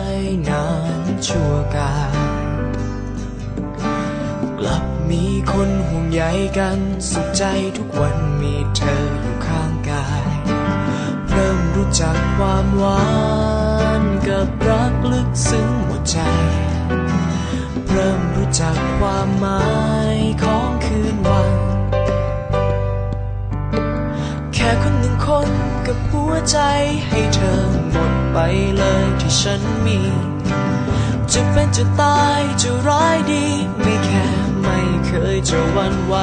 ย ชั่วกาลกลับมีคนห่วงใยกันสุขใจทุกวันมีเธออยู่ข้างกาย เริ่มรู้จักความหวานกับรักลึกซึ้งหมดใจ เริ่มรู้จักความหมายของคืนวัน แค่คนหนึ่งคนกับหัวใจให้เธอหมดไปเลยที่ฉันมี จะเป็นจะตายจะร้ายดี ไม่แค่ไม่เคยจะวันไหว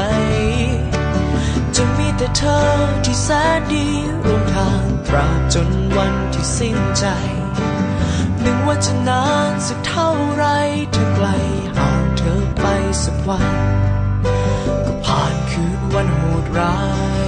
จะมีแต่เธอที่แสนดีร่วมทางตราบจนวันที่สิ้นใจหนึ่งว่าจะนานสักเท่าไรเธอไกลหางเธอไปสักวัน ก็ผ่านคืนวันโหดร้าย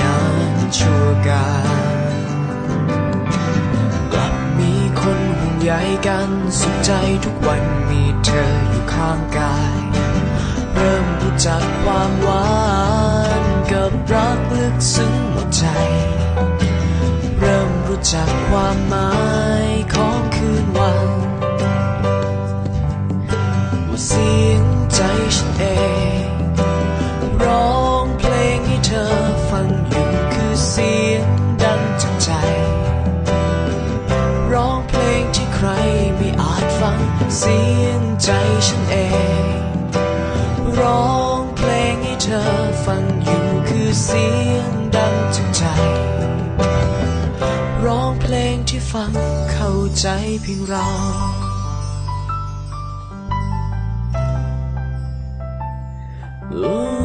นานชั่วกาลกลับมีคนห่วงใยกันสุขใจทุกวันมีเธออยู่ข้างกาย เริ่มรู้จักความหวานกับรักลึกซึ้งหมดใจ เริ่มรู้จักความหมายของคืนวันว่าเสียงใจฉันเอง เสียงใจฉันเอง ร้องเพลงให้เธอฟังอยู่คือเสียงดังจากใจ ร้องเพลงที่ฟังเข้าใจเพียงเราอ